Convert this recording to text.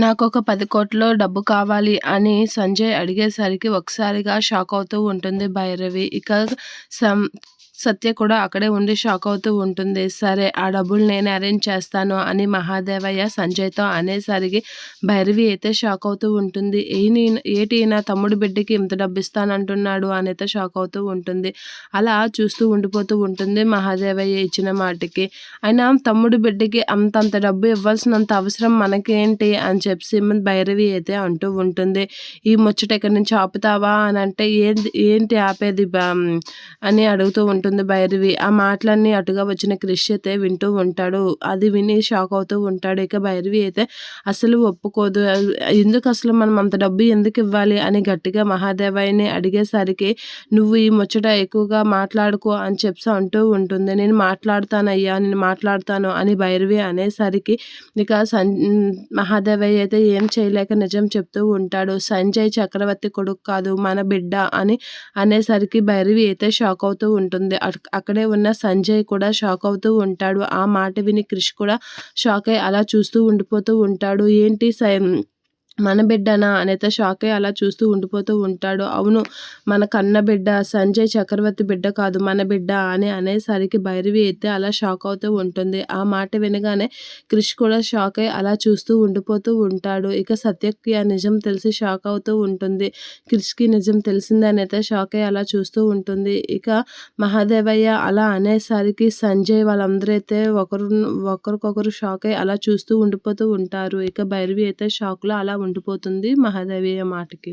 నాకొక పది కోట్లో డబ్బు కావాలి అని సంజయ్ అడిగేసరికి ఒకసారిగా షాక్ అవుతూ ఉంటుంది భైరవి. ఇక సం సత్య కూడా అక్కడే ఉండి షాక్ అవుతూ ఉంటుంది. సరే ఆ డబ్బులు నేను అరేంజ్ చేస్తాను అని మహాదేవయ్య సంజయ్‌తో అనేసరికి భైరవి అయితే షాక్ అవుతూ ఉంటుంది. ఏ ఏటి నా తమ్ముడు బిడ్డకి ఇంత డబ్బు ఇస్తానంటున్నాడు అనైతే షాక్ అవుతూ ఉంటుంది. అలా చూస్తూ ఉండిపోతూ ఉంటుంది మహాదేవయ్య ఇచ్చిన మాటకి. అయినా తమ్ముడు బిడ్డకి అంతంత డబ్బు ఇవ్వాల్సినంత అవసరం మనకేంటి అని చెప్పి భైరవి అయితే అంటూ ఉంటుంది. ఈ ముచ్చట ఎక్కడి నుంచి ఆపుతావా అని అంటే ఏంటి ఏంటి ఆపేది అని అడుగుతూ ఉంటుంది భైరవి. ఆ మాటలన్నీ అటుగా వచ్చిన క్రిష్ అయితే వింటూ ఉంటాడు. అది విని షాక్ అవుతూ ఉంటాడు. ఇక భైరవి అయితే అసలు ఒప్పుకోదు. ఎందుకు అసలు మనం అంత డబ్బు ఎందుకు ఇవ్వాలి అని గట్టిగా మహాదేవయ్యని అడిగేసరికి నువ్వు ఈ ముచ్చట ఎక్కువగా మాట్లాడుకో అని చెప్పి అంటూ ఉంటుంది. నేను మాట్లాడతానయ్యా నేను మాట్లాడతాను అని భైరవి అనేసరికి ఇక సం మహాదేవయ్య అయితే ఏం చేయలేక నిజం చెప్తూ ఉంటాడు. సంజయ్ చక్రవర్తి కొడుకు కాదు మన బిడ్డ అని అనేసరికి భైరవి అయితే షాక్ అవుతూ ఉంటుంది. అక్కడే ఉన్న సంజయ్ కూడా షాక్ అవుతూ ఉంటాడు. ఆ మాట విని క్రిష్ కూడా షాక్ అయ్యి అలా చూస్తూ ఉండిపోతూ ఉంటాడు. ఏంటి సై మన బిడ్డనా అనైతే షాక్ అయ్యి అలా చూస్తూ ఉండిపోతూ ఉంటాడు. అవును మన కన్న బిడ్డ సంజయ్ చక్రవర్తి బిడ్డ కాదు మన బిడ్డ అని అనేసరికి భైరవి అయితే అలా షాక్ అవుతూ ఉంటుంది. ఆ మాట వినగానే క్రిష్ కూడా షాక్ అయ్యి అలా చూస్తూ ఉండిపోతూ ఉంటాడు. ఇక సత్యకి ఆ నిజం తెలిసి షాక్ అవుతూ ఉంటుంది. క్రిష్‌కి నిజం తెలిసిందని అయితే షాక్ అయ్యి అలా చూస్తూ ఉంటుంది. ఇక మహాదేవయ్య అలా అనేసరికి సంజయ్ వాళ్ళందరూ అయితే ఒకరు ఒకరికొకరు షాక్ అయ్యి అలా చూస్తూ ఉండిపోతూ ఉంటారు. ఇక భైరవి అయితే షాక్‌లో అలా ఉండిపోతుంది మహాదేవి మాటకి.